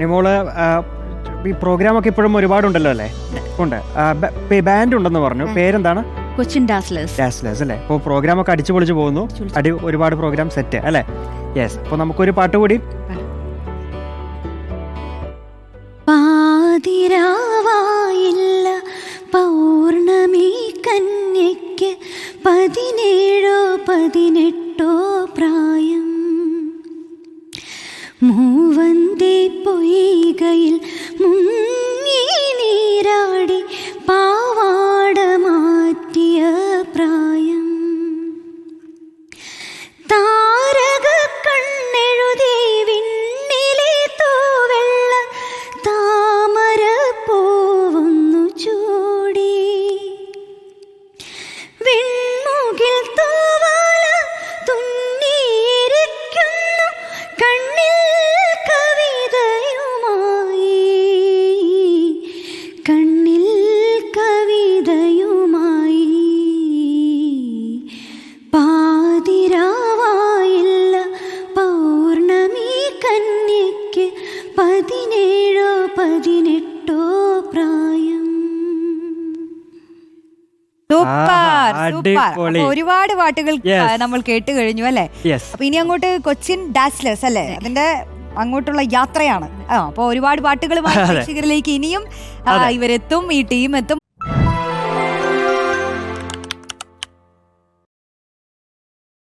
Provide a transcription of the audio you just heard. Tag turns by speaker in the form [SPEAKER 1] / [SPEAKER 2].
[SPEAKER 1] നിമോൾ ഈ പ്രോഗ്രാം ഒക്കെ ഇപ്പോഴും ഒരുപാടുണ്ടല്ലോ അല്ലേ? ഉണ്ട്. ബാൻഡ് ഉണ്ടെന്ന് പറഞ്ഞു. പേരെന്താണ്?
[SPEAKER 2] കൊച്ചിൻ ഡാസ്ലേഴ്സ്
[SPEAKER 1] ഡാസ്ലേഴ്സ് അല്ലേ? അപ്പോൾ പ്രോഗ്രാം ഒക്കെ അടിച്ചു പൊളിച്ചു പോകുന്നു. അടി ഒരുപാട് പ്രോഗ്രാം സെറ്റ് അല്ലേ? യെസ് അപ്പോൾ നമുക്കൊരു പാട്ട് കൂടി.
[SPEAKER 2] പാതിരാവായില്ല പൗർണമി കന്യക്ക് പതിനേഴോ പതിനെട്ടോ മൂവന്തി പൊയ്കയിൽ മുങ്ങി കണ്ണിൽ കവിതയുമായി പാതിരാവായില്ല പൗർണമി കന്യക്ക് പതിനേഴോ പതിനെട്ടോ പ്രായം.
[SPEAKER 3] ഒരുപാട് പാട്ടുകൾ നമ്മൾ കേട്ട് കഴിഞ്ഞു അല്ലെ അപ്പൊ ഇനി അങ്ങോട്ട് കൊച്ചിൻ ഡാസ്ലേഴ്സ് അല്ലെ? അതിന്റെ അങ്ങോട്ടുള്ള യാത്രയാണ്. അപ്പോൾ അപ്പൊ ഒരുപാട് പാട്ടുകളുമായി. പ്രേക്ഷകരിലേക്ക് ഇനിയും ഇവരെത്തും ഈ ടീം എത്തും.